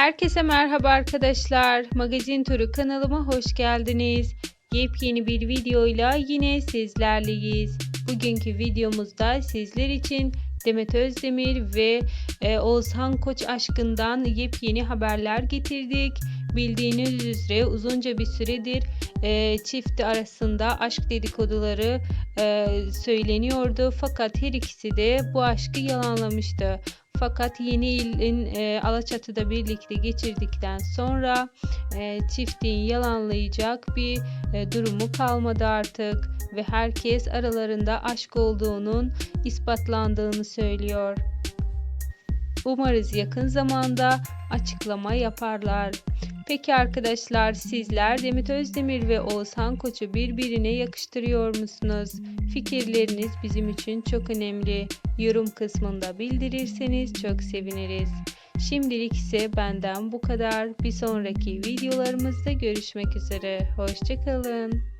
Herkese merhaba arkadaşlar. Magazin Turu kanalıma hoş geldiniz. Yepyeni bir videoyla yine sizlerleyiz. Bugünkü videomuzda sizler için Demet Özdemir ve e, Oğuzhan Koç aşkından yepyeni haberler getirdik. Bildiğiniz üzere uzunca bir süredir e, çift arasında aşk dedikoduları e, söyleniyordu. Fakat her ikisi de bu aşkı yalanlamıştı. Fakat yeni ilin e, Alaçatı'da birlikte geçirdikten sonra e, çiftin yalanlayacak bir e, durumu kalmadı artık ve herkes aralarında aşk olduğunun ispatlandığını söylüyor. Umarız yakın zamanda açıklama yaparlar. Peki arkadaşlar sizler Demet Özdemir ve Oğuzhan Koç'u birbirine yakıştırıyor musunuz? Fikirleriniz bizim için çok önemli. Yorum kısmında bildirirseniz çok seviniriz. Şimdilik ise benden bu kadar. Bir sonraki videolarımızda görüşmek üzere. Hoşçakalın.